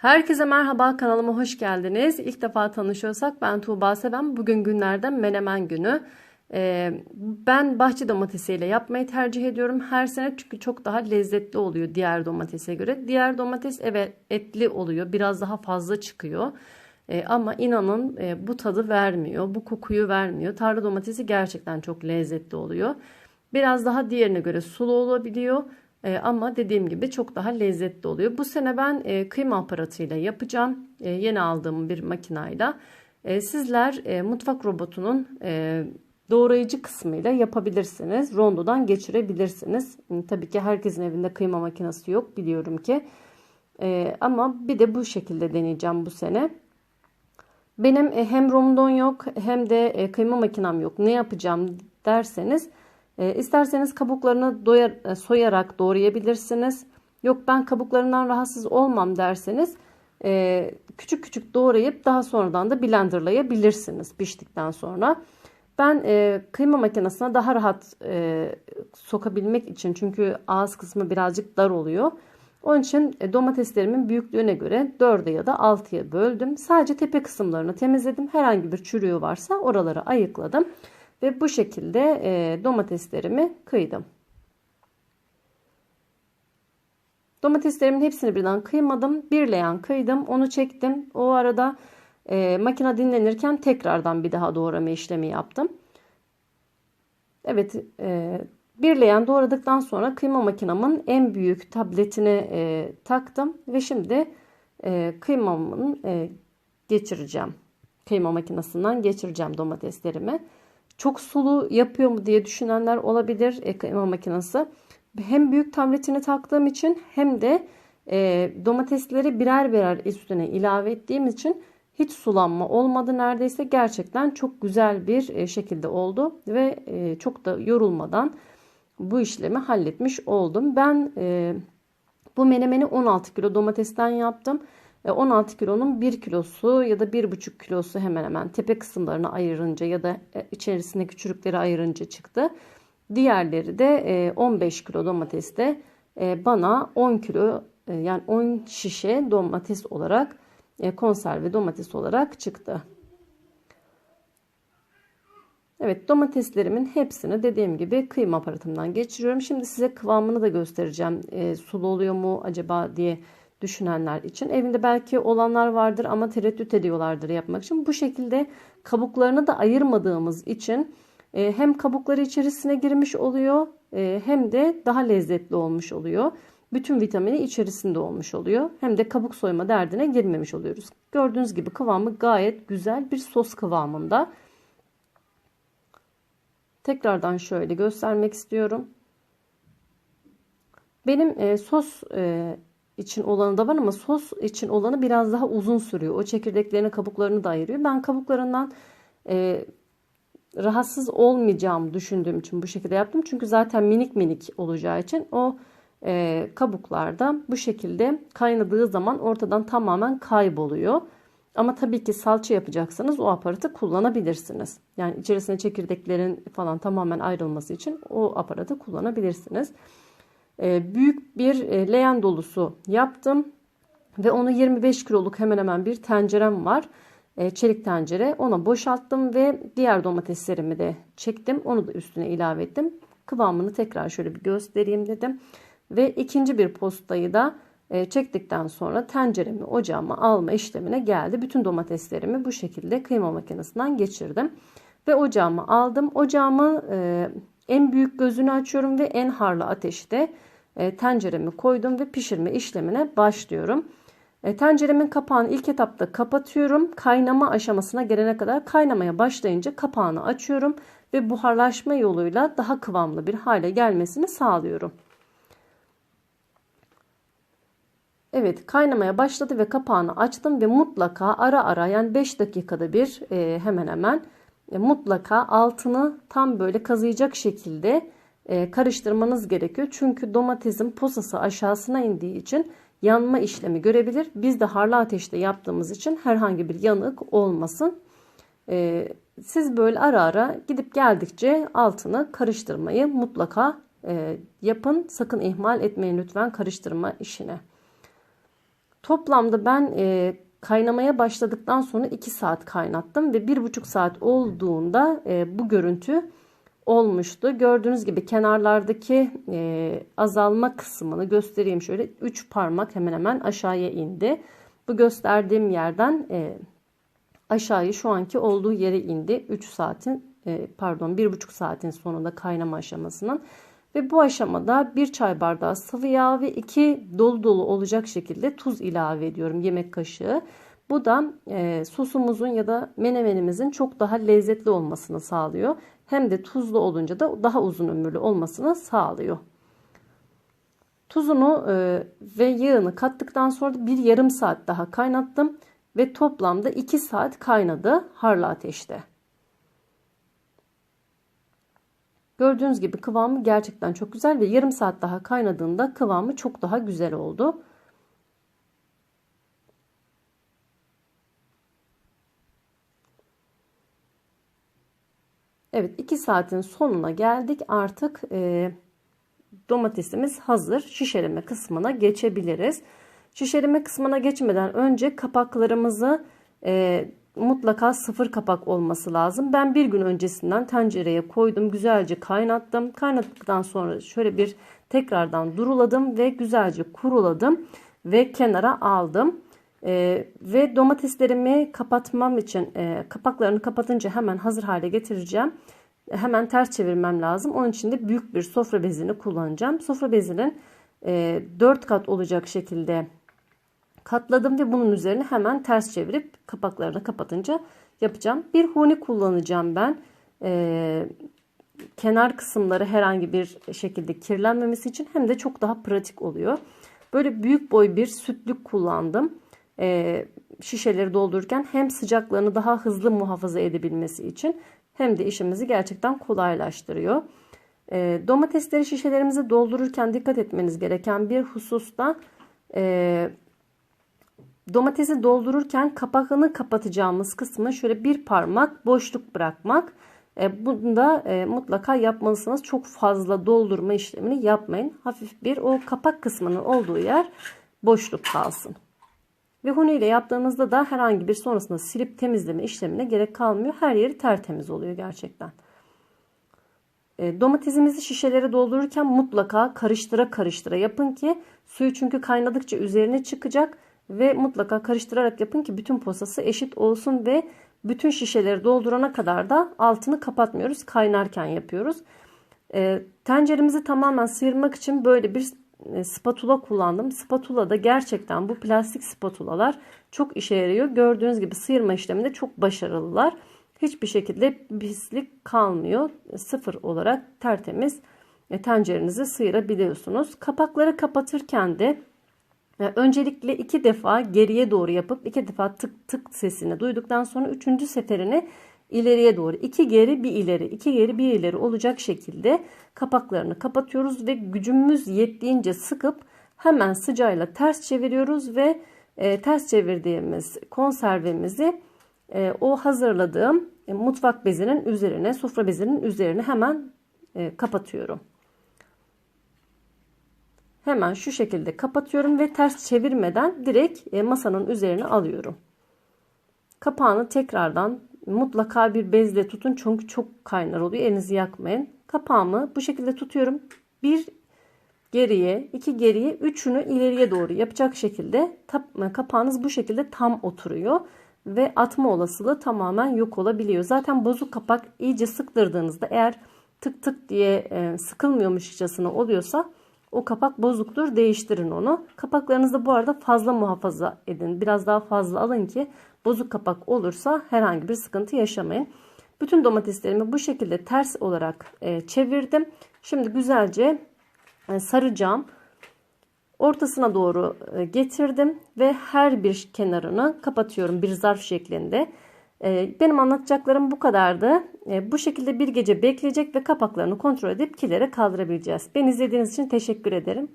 Herkese merhaba kanalıma hoş geldiniz. İlk defa tanışıyorsak ben Tuğba Seven. Bugün günlerden menemen günü. Ee, ben bahçe domatesiyle yapmayı tercih ediyorum her sene çünkü çok daha lezzetli oluyor diğer domatese göre. Diğer domates evet etli oluyor biraz daha fazla çıkıyor. Ee, ama inanın e, bu tadı vermiyor bu kokuyu vermiyor. Tarla domatesi gerçekten çok lezzetli oluyor. Biraz daha diğerine göre sulu olabiliyor. E, ama dediğim gibi çok daha lezzetli oluyor. Bu sene ben e, kıyma aparatıyla yapacağım. E, yeni aldığım bir makinayla. E, sizler e, mutfak robotunun e, doğrayıcı kısmıyla yapabilirsiniz. Rondodan geçirebilirsiniz. E, tabii ki herkesin evinde kıyma makinesi yok biliyorum ki. E, ama bir de bu şekilde deneyeceğim bu sene. Benim e, hem rondon yok hem de e, kıyma makinem yok. Ne yapacağım derseniz e, isterseniz kabuklarını doyar, e, soyarak doğrayabilirsiniz. Yok ben kabuklarından rahatsız olmam derseniz e, küçük küçük doğrayıp daha sonradan da blenderlayabilirsiniz piştikten sonra. Ben e, kıyma makinesine daha rahat e, sokabilmek için çünkü ağız kısmı birazcık dar oluyor. Onun için e, domateslerimin büyüklüğüne göre 4'e ya da 6'ya böldüm. Sadece tepe kısımlarını temizledim. Herhangi bir çürüğü varsa oraları ayıkladım. Ve bu şekilde e, domateslerimi kıydım. Domateslerimin hepsini birden kıymadım. Bir leğen kıydım. Onu çektim. O arada e, makine dinlenirken tekrardan bir daha doğrama işlemi yaptım. Evet e, bir leğen doğradıktan sonra kıyma makinamın en büyük tabletine e, taktım. Ve şimdi e, kıymamın e, geçireceğim. Kıyma makinesinden geçireceğim domateslerimi çok sulu yapıyor mu diye düşünenler olabilir ekleme makinesi. Hem büyük tabletini taktığım için hem de e, domatesleri birer birer üstüne ilave ettiğim için hiç sulanma olmadı neredeyse. Gerçekten çok güzel bir e, şekilde oldu ve e, çok da yorulmadan bu işlemi halletmiş oldum. Ben e, bu menemeni 16 kilo domatesten yaptım. 16 kilonun 1 kilosu ya da 1,5 kilosu hemen hemen tepe kısımlarını ayırınca ya da e, içerisindeki çürükleri ayırınca çıktı. Diğerleri de 15 e, kilo domateste e, bana 10 kilo yani 10 şişe domates olarak konserve domates olarak çıktı. Evet domateslerimin hepsini dediğim gibi kıyma aparatımdan geçiriyorum. Şimdi size kıvamını da göstereceğim. E, sulu oluyor mu acaba diye düşünenler için. Evinde belki olanlar vardır ama tereddüt ediyorlardır yapmak için. Bu şekilde kabuklarını da ayırmadığımız için e, hem kabukları içerisine girmiş oluyor e, hem de daha lezzetli olmuş oluyor. Bütün vitamini içerisinde olmuş oluyor. Hem de kabuk soyma derdine girmemiş oluyoruz. Gördüğünüz gibi kıvamı gayet güzel bir sos kıvamında. Tekrardan şöyle göstermek istiyorum. Benim e, sos için olanı da var ama sos için olanı biraz daha uzun sürüyor. O çekirdeklerini kabuklarını da ayırıyor. Ben kabuklarından e, rahatsız olmayacağım düşündüğüm için bu şekilde yaptım. Çünkü zaten minik minik olacağı için o e, kabuklarda bu şekilde kaynadığı zaman ortadan tamamen kayboluyor. Ama tabii ki salça yapacaksanız o aparatı kullanabilirsiniz. Yani içerisine çekirdeklerin falan tamamen ayrılması için o aparatı kullanabilirsiniz. Ee, büyük bir e, leğen dolusu yaptım. Ve onu 25 kiloluk hemen hemen bir tencerem var. E, çelik tencere. Ona boşalttım ve diğer domateslerimi de çektim. Onu da üstüne ilave ettim. Kıvamını tekrar şöyle bir göstereyim dedim. Ve ikinci bir postayı da e, çektikten sonra tenceremi ocağıma alma işlemine geldi. Bütün domateslerimi bu şekilde kıyma makinesinden geçirdim. Ve ocağımı aldım. Ocağımı en büyük gözünü açıyorum ve en harlı ateşte e, tenceremi koydum ve pişirme işlemine başlıyorum. E, tenceremin kapağını ilk etapta kapatıyorum. Kaynama aşamasına gelene kadar kaynamaya başlayınca kapağını açıyorum ve buharlaşma yoluyla daha kıvamlı bir hale gelmesini sağlıyorum. Evet kaynamaya başladı ve kapağını açtım ve mutlaka ara ara yani 5 dakikada bir e, hemen hemen mutlaka altını tam böyle kazıyacak şekilde karıştırmanız gerekiyor. Çünkü domatesin posası aşağısına indiği için yanma işlemi görebilir. Biz de harlı ateşte yaptığımız için herhangi bir yanık olmasın. E, siz böyle ara ara gidip geldikçe altını karıştırmayı mutlaka e, yapın. Sakın ihmal etmeyin lütfen karıştırma işine. Toplamda ben e, kaynamaya başladıktan sonra 2 saat kaynattım ve 1,5 saat olduğunda e, bu görüntü olmuştu. Gördüğünüz gibi kenarlardaki e, azalma kısmını göstereyim şöyle 3 parmak hemen hemen aşağıya indi. Bu gösterdiğim yerden e, aşağıya şu anki olduğu yere indi. 3 saatin e, pardon 1,5 saatin sonunda kaynama aşamasının. Ve bu aşamada bir çay bardağı sıvı yağ ve 2 dolu dolu olacak şekilde tuz ilave ediyorum yemek kaşığı. Bu da e, sosumuzun ya da menemenimizin çok daha lezzetli olmasını sağlıyor. Hem de tuzlu olunca da daha uzun ömürlü olmasını sağlıyor. Tuzunu e, ve yağını kattıktan sonra bir yarım saat daha kaynattım ve toplamda 2 saat kaynadı harlı ateşte. Gördüğünüz gibi kıvamı gerçekten çok güzel ve yarım saat daha kaynadığında kıvamı çok daha güzel oldu. Evet 2 saatin sonuna geldik. Artık e, domatesimiz hazır. Şişeleme kısmına geçebiliriz. Şişeleme kısmına geçmeden önce kapaklarımızı e, mutlaka sıfır kapak olması lazım. Ben bir gün öncesinden tencereye koydum. Güzelce kaynattım. Kaynattıktan sonra şöyle bir tekrardan duruladım ve güzelce kuruladım ve kenara aldım. E, ve domateslerimi kapatmam için e, kapaklarını kapatınca hemen hazır hale getireceğim. Hemen ters çevirmem lazım. Onun için de büyük bir sofra bezini kullanacağım. Sofra bezinin e, 4 kat olacak şekilde katladım ve bunun üzerine hemen ters çevirip kapaklarını kapatınca yapacağım. Bir huni kullanacağım ben. E, kenar kısımları herhangi bir şekilde kirlenmemesi için hem de çok daha pratik oluyor. Böyle büyük boy bir sütlük kullandım. E, şişeleri doldururken hem sıcaklığını daha hızlı muhafaza edebilmesi için hem de işimizi gerçekten kolaylaştırıyor. E, domatesleri şişelerimizi doldururken dikkat etmeniz gereken bir husus da e, domatesi doldururken kapağını kapatacağımız kısmı şöyle bir parmak boşluk bırakmak. E, bunu da mutlaka yapmalısınız. Çok fazla doldurma işlemini yapmayın. Hafif bir o kapak kısmının olduğu yer boşluk kalsın. Ve huni ile yaptığınızda da herhangi bir sonrasında silip temizleme işlemine gerek kalmıyor. Her yeri tertemiz oluyor gerçekten. E, domatesimizi şişelere doldururken mutlaka karıştıra karıştıra yapın ki suyu çünkü kaynadıkça üzerine çıkacak ve mutlaka karıştırarak yapın ki bütün posası eşit olsun ve bütün şişeleri doldurana kadar da altını kapatmıyoruz. Kaynarken yapıyoruz. E, tenceremizi tamamen sıyırmak için böyle bir spatula kullandım. Spatula da gerçekten bu plastik spatulalar çok işe yarıyor. Gördüğünüz gibi sıyırma işleminde çok başarılılar. Hiçbir şekilde pislik kalmıyor. Sıfır olarak tertemiz e, tencerenizi sıyırabiliyorsunuz. Kapakları kapatırken de e, öncelikle iki defa geriye doğru yapıp iki defa tık tık sesini duyduktan sonra üçüncü seferini ileriye doğru iki geri bir ileri iki geri bir ileri olacak şekilde kapaklarını kapatıyoruz ve gücümüz yettiğince sıkıp hemen sıcağıyla ters çeviriyoruz ve e, ters çevirdiğimiz konservemizi e, o hazırladığım e, mutfak bezinin üzerine sofra bezinin üzerine hemen e, kapatıyorum. Hemen şu şekilde kapatıyorum ve ters çevirmeden direkt e, masanın üzerine alıyorum. Kapağını tekrardan mutlaka bir bezle tutun çünkü çok kaynar oluyor. Elinizi yakmayın. Kapağımı bu şekilde tutuyorum. Bir geriye, iki geriye, üçünü ileriye doğru yapacak şekilde kapağınız bu şekilde tam oturuyor ve atma olasılığı tamamen yok olabiliyor. Zaten bozuk kapak iyice sıktırdığınızda eğer tık tık diye e, sıkılmıyormuşçasına oluyorsa o kapak bozuktur değiştirin onu. Kapaklarınızı bu arada fazla muhafaza edin. Biraz daha fazla alın ki bozuk kapak olursa herhangi bir sıkıntı yaşamayın. Bütün domateslerimi bu şekilde ters olarak e, çevirdim. Şimdi güzelce e, saracağım. Ortasına doğru e, getirdim ve her bir kenarını kapatıyorum bir zarf şeklinde. Benim anlatacaklarım bu kadardı. Bu şekilde bir gece bekleyecek ve kapaklarını kontrol edip kilere kaldırabileceğiz. Beni izlediğiniz için teşekkür ederim.